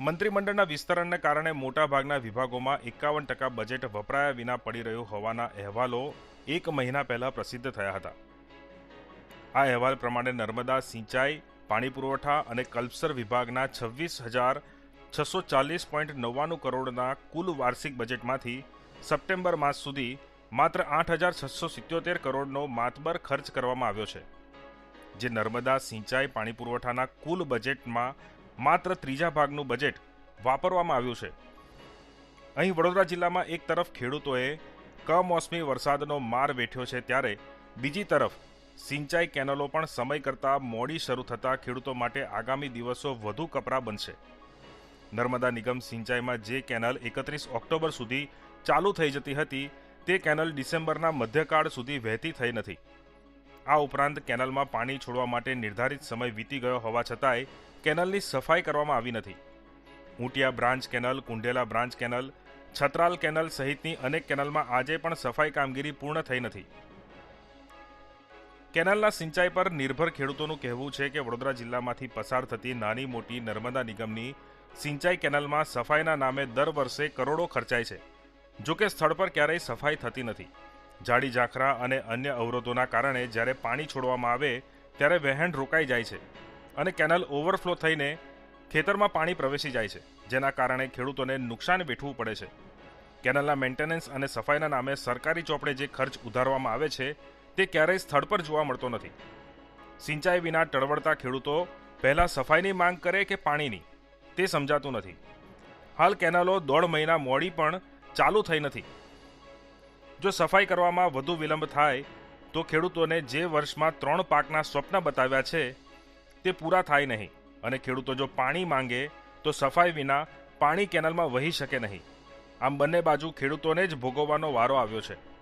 મંત્રીમંડળના વિસ્તરણને કારણે મોટાભાગના વિભાગોમાં એકાવન ટકા બજેટ વપરાયા વિના પડી રહ્યું હોવાના અહેવાલો એક મહિના પહેલા પ્રસિદ્ધ થયા હતા. આ અહેવાલ પ્રમાણે નર્મદા, સિંચાઈ, પાણી પુરવઠા અને કલ્પસર વિભાગના છવ્વીસ હજાર છસો ચાલીસ પોઈન્ટ નવ્વાણું કરોડના કુલ વાર્ષિક બજેટમાંથી સપ્ટેમ્બર માસ સુધી માત્ર આઠ હજાર છસો સિત્યોતેર કરોડનો માતબર ખર્ચ કરવામાં આવ્યો છે. જે નર્મદા, સિંચાઈ, પાણી પુરવઠાના કુલ બજેટમાં માત્ર ત્રીજા ભાગનું બજેટ વાપરવામાં આવ્યું છે. અહીં વડોદરા જિલ્લામાં એક તરફ ખેડૂતોએ કમોસમી વરસાદનો માર વેઠ્યો છે ત્યારે બીજી તરફ સિંચાઈ કેનલો પણ સમય કરતાં મોડી શરૂ થતાં ખેડૂતો માટે આગામી દિવસો વધુ કપરા બનશે. નર્મદા નિગમ સિંચાઈમાં જે કેનલ એકત્રીસ ઓક્ટોબર સુધી ચાલુ થઈ જતી હતી, તે કેનલ ડિસેમ્બરના મધ્યકાળ સુધી વહેતી થઈ નથી. આ ઉપરાંત કેનલમાં પાણી છોડવા માટે નિર્ધારિત સમય વીતી ગયો હોવા છતાંય કેનલની સફાઈ કરવામાં આવી નથી. Untiya branch canal Kundhela branch canal, Chhatral canal સહિતની અનેક કેનલમાં આજે પણ સફાઈ કામગીરી પૂર્ણ થઈ નથી. કેનલના સિંચાઈ પર નિર્ભર ખેડૂતોનું કહેવું છે કે વડોદરા જિલ્લામાંથી પસાર થતી નાની મોટી નર્મદા નિગમની સિંચાઈ કેનલમાં સફાઈના નામે દર વર્ષે કરોડો ખર્ચાય છે. જોકે સ્થળ પર ક્યારેય સફાઈ થતી નથી. જાડી ઝાખરા અને અન્ય અવરોધોના કારણે જ્યારે પાણી છોડવામાં આવે ત્યારે વહેણ રોકાઈ જાય છે અને કેનલ ઓવરફ્લો થઈને ખેતરમાં પાણી પ્રવેશી જાય છે, જેના કારણે ખેડૂતોને નુકસાન વેઠવું પડે છે. કેનલના મેન્ટેનન્સ અને સફાઈના નામે સરકારી ચોપડે જે ખર્ચ ઉધારવામાં આવે છે, તે ક્યારેય સ્થળ પર જોવા મળતો નથી. સિંચાઈ વિના ટળવળતા ખેડૂતો પહેલાં સફાઈની માંગ કરે કે પાણીની? તે સમજાતું નથી. હાલ કેનલો દોઢ મહિના મોડી પણ ચાલુ થઈ નથી. જો સફાઈ કરવામાં વધુ વિલંબ થાય, તો ખેડૂતોને જે વર્ષમાં ત્રણ પાકના સ્વપ્ન બતાવ્યા છે, તે પૂરા થાય નહીં. અને ખેડૂતો જો પાણી માંગે, તો સફાઈ વિના પાણી કેનલમાં વહી શકે નહીં. આમ બંને બાજુ ખેડૂતોને જ ભોગવવાનો વારો આવ્યો છે.